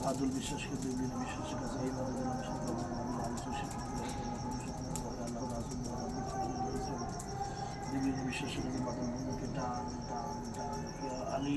বাদুল বিশ্বাসকে দুই দিন বিশ্বাসের কাছে এই ভাবে যেন বিভিন্ন বিশ্বাসের কাছে বাদুল ভূমিকে টান টান টান আমি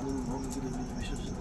Hanımın 10. bölümünü meşhur